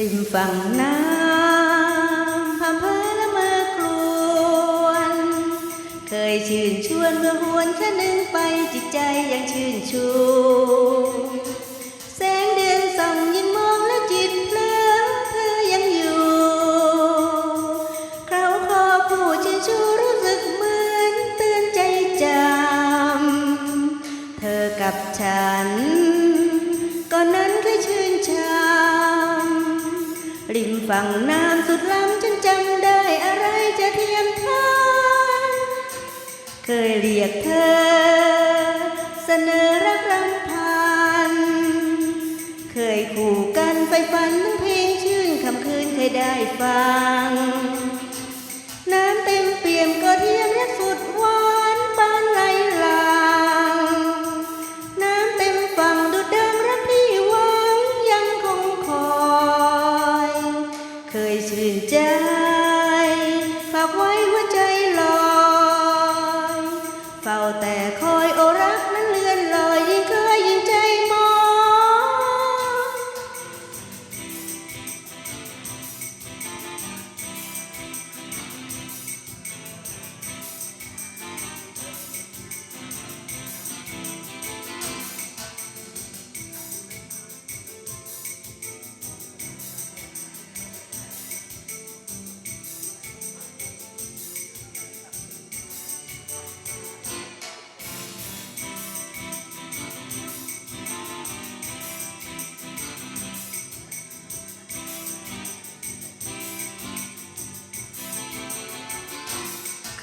ริมฝั่งน้ำพำเพอละเมอกรวน เคยชื่นชวนเมื่อหวนคะนึงไปจิตใจยังชื่นชู แสงเดือนส่องยิ่งมองและจิตเพลินเธอยังอยู่เขาคอผู้ชื่นชูรู้สึกเหมือนเตือนใจจำ เธอกับฉันก่อนนั้นเคยชื่นชมริม ฝั่งน้ำสุดล้ำฉันจำได้อะไรจะเทียมทานเคยเรียกเธอ เสนอรักรำพัน เคยคู่กันไปฝันเพลงชื่นคำคืนเคยได้ฟัง ใจฝากไว้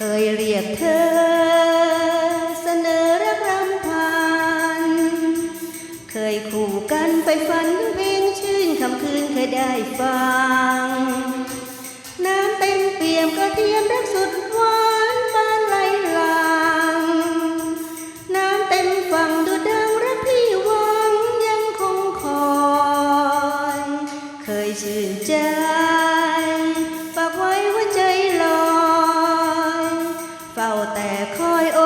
เคยเรียกเธอ เสนอรักรำพัน เคยคู่กันไปฝันเพวงชื่นคำคืนเคยได้ฟัง น้ำเต็มเปี่ยมก็เทียมรักสุดหวานบานไหลหลัง น้ำเต็มฟังดูดังรักที่หวังยังคงคอย เคยชื่นใจ แต่คอยโอ